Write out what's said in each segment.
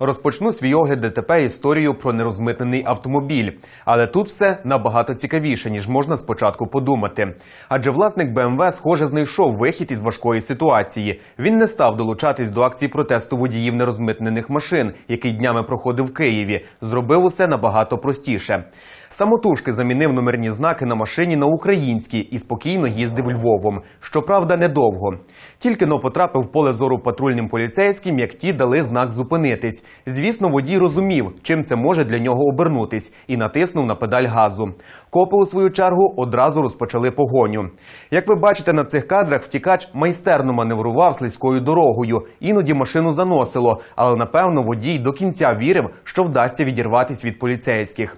Розпочну свій огляд ДТП історію про нерозмитнений автомобіль. Але тут все набагато цікавіше, ніж можна спочатку подумати. Адже власник БМВ, схоже, знайшов вихід із важкої ситуації. Він не став долучатись до акції протесту водіїв нерозмитнених машин, який днями проходив в Києві. Зробив усе набагато простіше. Самотужки замінив номерні знаки на машині на українські і спокійно їздив Львовом. Щоправда, недовго. Тільки но потрапив в поле зору патрульним поліцейським, як ті дали знак зупинитись. Звісно, водій розумів, чим це може для нього обернутись, і натиснув на педаль газу. Копи, у свою чергу, одразу розпочали погоню. Як ви бачите на цих кадрах, втікач майстерно маневрував слизькою дорогою. Іноді машину заносило, але напевно водій до кінця вірив, що вдасться відірватись від поліцейських.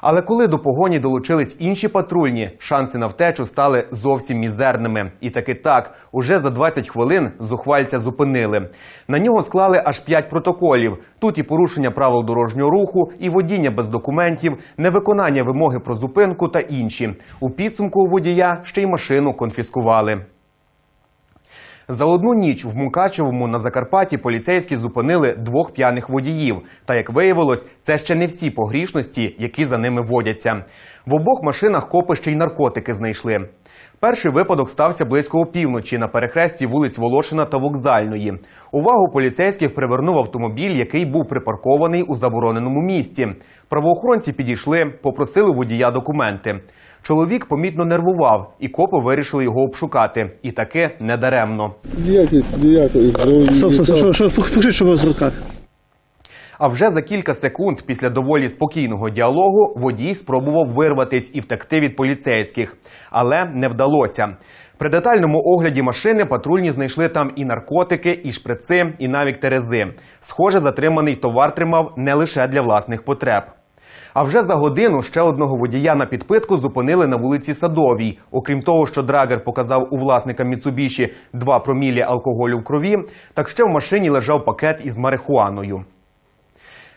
Але коли до погоні долучились інші патрульні, шанси на втечу стали зовсім мізерними. І таки так, уже за 20 хвилин зухвальця зупинили. На нього склали аж 5 протоколів. Тут і порушення правил дорожнього руху, і водіння без документів, невиконання вимоги про зупинку та інші. У підсумку у водія ще й машину конфіскували. За одну ніч в Мукачевому на Закарпатті поліцейські зупинили двох п'яних водіїв. Та як виявилось, це ще не всі погрішності, які за ними водяться. В обох машинах копи ще й наркотики знайшли. Перший випадок стався близько опівночі на перехресті вулиць Волошина та Вокзальної. Увагу поліцейських привернув автомобіль, який був припаркований у забороненому місці. Правоохоронці підійшли, попросили водія документи. Чоловік помітно нервував, і копи вирішили його обшукати. І таки недаремно. Ніякої, ніякої зброї. Стоп, стоп, стоп, що, що, покажи, що у вас в руках. А вже за кілька секунд після доволі спокійного діалогу водій спробував вирватись і втекти від поліцейських, але не вдалося. При детальному огляді машини патрульні знайшли там і наркотики, і шприци, і навіть терези. Схоже, затриманий товар тримав не лише для власних потреб. А вже за годину ще одного водія на підпитку зупинили на вулиці Садовій. Окрім того, що драгер показав у власника Міцубіші 2 промілі алкоголю в крові, так ще в машині лежав пакет із марихуаною.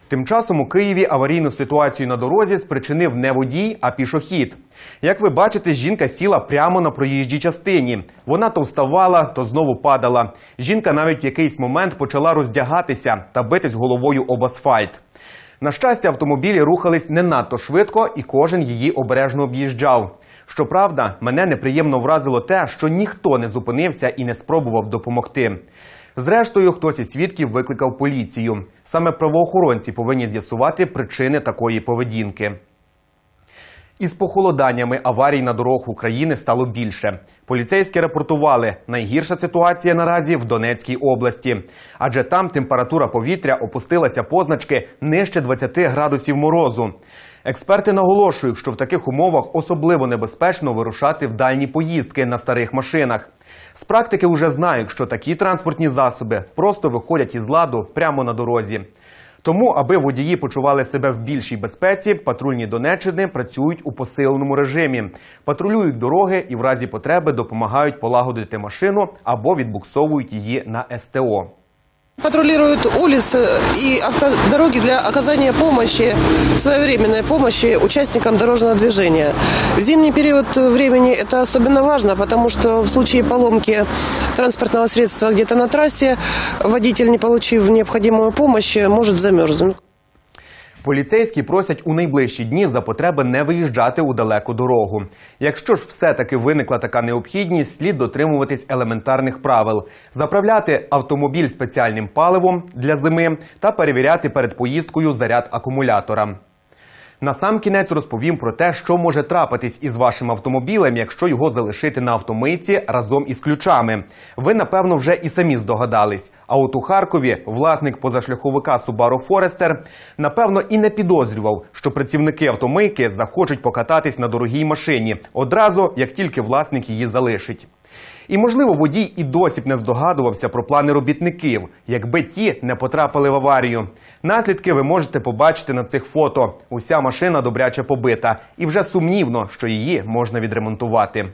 Тим часом у Києві аварійну ситуацію на дорозі спричинив не водій, а пішохід. Як ви бачите, жінка сіла прямо на проїжджій частині. Вона то вставала, то знову падала. Жінка навіть в якийсь момент почала роздягатися та битись головою об асфальт. На щастя, автомобілі рухались не надто швидко, і кожен її обережно об'їжджав. Щоправда, мене неприємно вразило те, що ніхто не зупинився і не спробував допомогти. Зрештою, хтось із свідків викликав поліцію. Саме правоохоронці повинні з'ясувати причини такої поведінки. Із похолоданнями аварій на дорогах України стало більше. Поліцейські рапортували, найгірша ситуація наразі в Донецькій області, адже там температура повітря опустилася позначки нижче 20 градусів морозу. Експерти наголошують, що в таких умовах особливо небезпечно вирушати в дальні поїздки на старих машинах. З практики вже знають, що такі транспортні засоби просто виходять із ладу прямо на дорозі. Тому, аби водії почували себе в більшій безпеці, патрульні Донеччини працюють у посиленому режимі, патрулюють дороги і в разі потреби допомагають полагодити машину або відбуксовують її на СТО. Патрулируют улицы и автодороги для оказания помощи, своевременной помощи участникам дорожного движения. В зимний период времени это особенно важно, потому что в случае поломки транспортного средства где-то на трассе водитель, не получив необходимую помощь, может замерзнуть. Поліцейські просять у найближчі дні за потреби не виїжджати у далеку дорогу. Якщо ж все-таки виникла така необхідність, слід дотримуватись елементарних правил: заправляти автомобіль спеціальним паливом для зими та перевіряти перед поїздкою заряд акумулятора. На сам кінець розповім про те, що може трапитись із вашим автомобілем, якщо його залишити на автомийці разом із ключами. Ви напевно вже і самі здогадались. А от у Харкові власник позашляховика Subaru Forester напевно і не підозрював, що працівники автомийки захочуть покататись на дорогій машині одразу, як тільки власник її залишить. І, можливо, водій і досі б не здогадувався про плани робітників, якби ті не потрапили в аварію. Наслідки ви можете побачити на цих фото. Уся машина добряче побита, і вже сумнівно, що її можна відремонтувати.